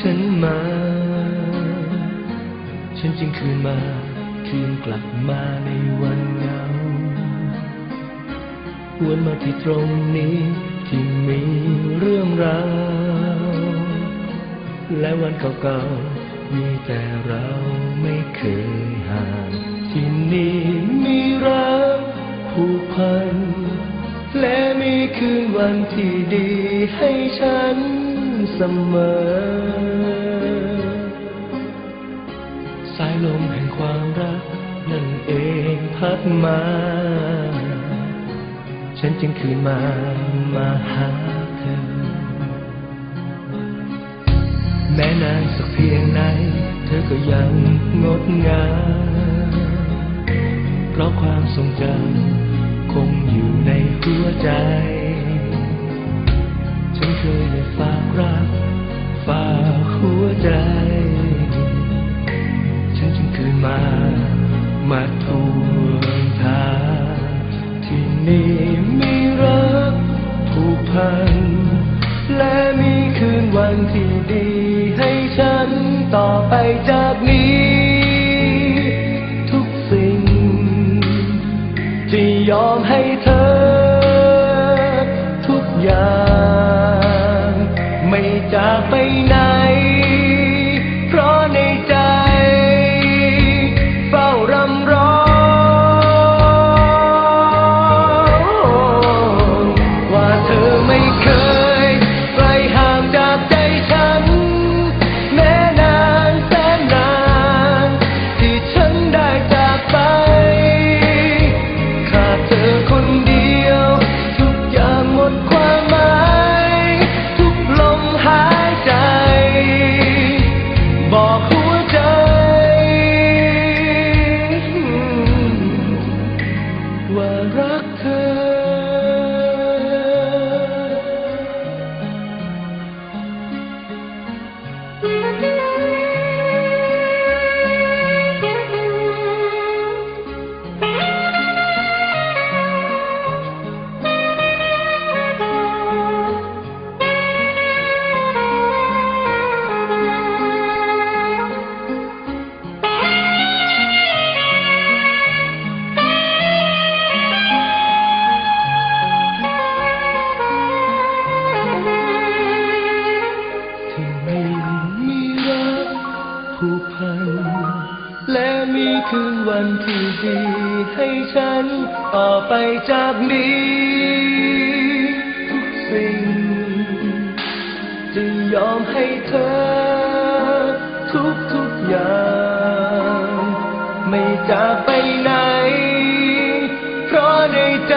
ฉันมา ฉันจึงคืนมา คืนกลับมาในวันเงาหวนมาที่ตรงนี้ที่มีเรื่องราว และวันเก่าๆ มีแต่เราไม่เคยห่างที่นี่มีรักผูกพัน และมีคืนวันที่ดีให้ฉัน เสมอ สายลมแห่งความรักนั่นเองพัดมา ฉันจึงคืนมามาหาเธอ แม้นานสักเพียงไหน เธอก็ยังงดงามเพราะความทรงจำคงอยู่ในหัวใจ ฉันเคยได้ฝา พัน และมีคืนวันที่ดีให้ฉันต่อไปจากนี้ ทุกสิ่ง ที่ยอมให้เธอ ทุกอย่าง ไม่จากไปไหน และมีคืนวันที่ดีให้ฉันต่อไปจากนี้ ทุกสิ่ง จะยอมให้เธอ ทุกทุกอย่าง ไม่จากไปไหน เพราะในใจ